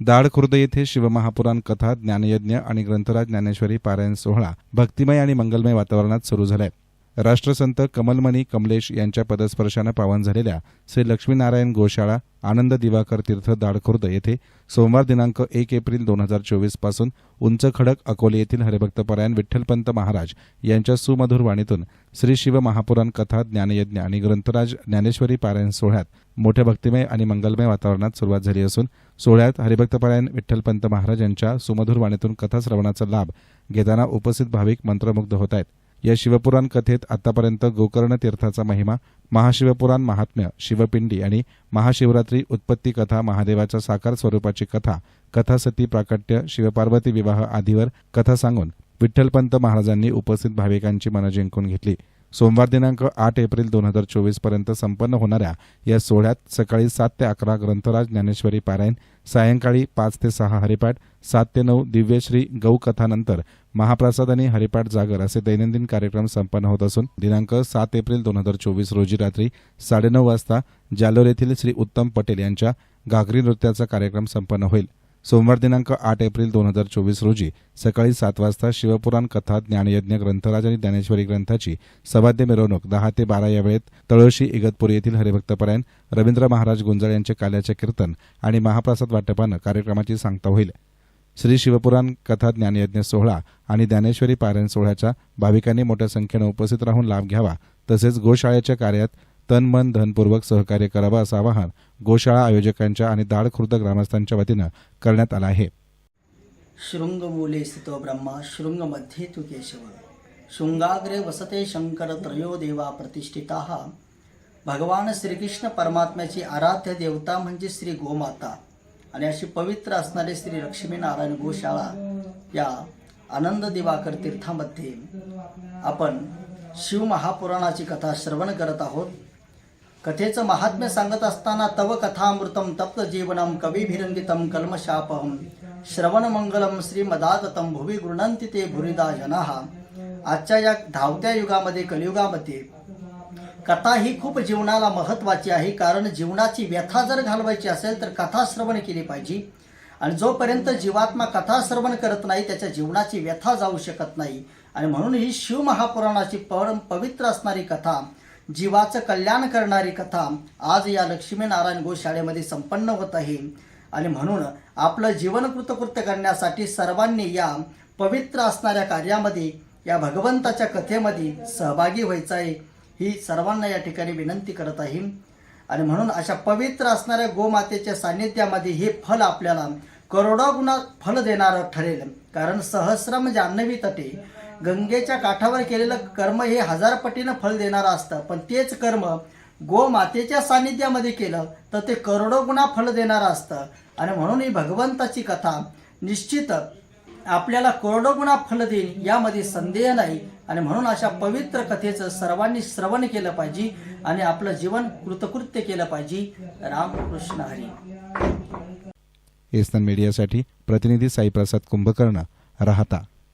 दाढखुर्द येथे शिवमहापुराण कथा ज्ञानयज्ञ आणि ग्रंथराज ज्ञानेश्वरी पारायण सोहळा भक्तिमय आणि मंगलमय वातावरणात सुरू झालाय. राष्ट्रसंत कमलमणी कमलेश यांच्या पदस्पर्शानं पावन झालेल्या श्री लक्ष्मीनारायण गोशाळा आनंद दिवाकर तीर्थ दाडखुर्द येथे सोमवार दिनांक एक एप्रिल दोन हजार चोवीसपासून उंच खडक अकोले येथील हरिभक्तपरायण विठ्ठलपंत महाराज यांच्या सुमधुर वाणीतून श्री शिव महापुराण कथा ज्ञानयज्ञ आणि ग्रंथराज ज्ञानेश्वरी पारायण सोहळ्यात मोठ्या भक्तिमय आणि मंगलमय वातावरणात सुरुवात झाली असून सोहळ्यात हरिभक्तपरायण विठ्ठलपंत महाराज यांच्या सुमधुर वाणीतून कथा श्रवणाचा लाभ घेताना उपस्थित भाविक मंत्रमुग्ध होत आहेत. या शिवपुराण कथेत आतापर्यंत गोकर्ण तीर्थाचा महिमा महाशिवपुराण महात्म्य शिवपिंडी आणि महाशिवरात्री उत्पत्ती कथा महादेवाच्या साकार स्वरूपाची कथा कथासती प्राकट्य शिवपार्वती विवाह आदीवर कथा सांगून विठ्ठलपंत महाराजांनी उपस्थित भाविकांची मनं जिंकून घेतली. सोमवार दिनांक आठ एप्रिल दोन हजार चोवीसपर्यंत संपन्न होणाऱ्या या सोहळ्यात सकाळी सात ते अकरा ग्रंथराज ज्ञानेश्वरी पारायण सायंकाळी पाच ते सहा हरिपाठ सात ते नऊ दिव्यश्री गौकथानंतर महाप्रसाद आणि हरिपाठ जागर असे दैनंदिन कार्यक्रम संपन्न होत असून दिनांक सात एप्रिल दोन हजार चोवीस रोजी रात्री साडेनऊ वाजता जालोर येथील श्री उत्तम पटेल यांच्या घागरी नृत्याचा कार्यक्रम संपन्न होईल. सोमवार दिनांक आठ एप्रिल दोन हजार चोवीस रोजी सकाळी सात वाजता शिवपुराण कथा ज्ञानयज्ञ ग्रंथराज आणि ज्ञानेश्वरी ग्रंथाची सवाद्य मिरवणूक दहा ते बारा या वेळेत तळोशी इगतपुरी येथील हरिभक्तपरायण रवींद्र महाराज गुंजाळ यांचे काल्याचे कीर्तन आणि महाप्रसाद वाटपानं कार्यक्रमाची सांगता होईल. श्री शिवपुराण कथा ज्ञानयज्ञ सोहळा आणि ज्ञानेश्वरी पारायण सोहळ्याच्या भाविकांनी मोठ्या संख्येनं उपस्थित राहून लाभ घ्यावा तसेच गोशाळेच्या कार्यात तन मन धनपूर्वक सहकार्य करावं असं आवाहन गोशाळा आयोजकांच्या आणि दाडखुर्द ग्रामस्थांच्या वतीनं करण्यात आला आहे. शृङ्गमूले स्थितो ब्रह्मा शृङ्गमध्ये तु केशव. शृंगाग्रे वसते शंकर त्रयो देवा प्रतिष्ठिता. भगवान श्रीकृष्ण परमात्म्याची आराध्य देवता म्हणजे श्री गोमाता. आणि अशी पवित्र असणारे श्री लक्ष्मीनारायण गोशाळा या आनंद दिवाकर तीर्थामध्ये आपण शिवमहापुराणाची कथा श्रवण करत आहोत. कथेचं महात्म्य सांगत असताना तव कथामृतम तप्त जीवनम कविभिरंगितम कल्मशापहम श्रवण मंगलम श्रीमदाततम भुवी गृणंती ते भुरिदा जनाः। आजच्या या धावत्या युगामध्ये कलियुगामध्ये कथा ही खूप जीवनाला महत्वाची आहे कारण जीवनाची व्यथा जर घालवायची असेल तर कथा श्रवण केली पाहिजे. आणि जोपर्यंत जीवात्मा कथा श्रवण करत नाही त्याच्या जीवनाची व्यथा जाऊ शकत नाही. आणि म्हणून ही शिवमहापुराणाची परम पवित्र असणारी कथा जीवाचं कल्याण करणारी कथा आज या लक्ष्मीनारायण गोशाळेमध्ये संपन्न होत आहे. आणि म्हणून आपलं जीवन कृतकृत्य करण्यासाठी सर्वांनी या पवित्र असणाऱ्या कार्यामध्ये या भगवंताच्या कथेमध्ये सहभागी व्हायचं आहे. ही सर्वांना या ठिकाणी विनंती करत आहे. आणि म्हणून अशा पवित्र असणाऱ्या गोमातेच्या सान्निध्यामध्ये हे फल आपल्याला करोडो गुणा फल देणारं ठरेल. कारण सहस्रम जान्हवी तटे गंगेच्या काठावर केलेलं कर्म हे हजार पटीनं फल देणारं असतं. पण तेच कर्म गोमातेच्या सानिध्यामध्ये केलं तर ते करोडो गुणा फल देणारं असतं. आणि म्हणून ही भगवंताची कथा निश्चित आपल्याला करोडो गुणा फल देईल यामध्ये संदेह नाही. आणि म्हणून अशा पवित्र कथेचं सर्वांनी श्रवण केलं पाहिजे आणि आपलं जीवन कृतकृत्य केलं पाहिजे. रामकृष्ण हरी. एस्तन मीडियासाठी प्रतिनिधी साईप्रसाद कुंभकर्ण राहता.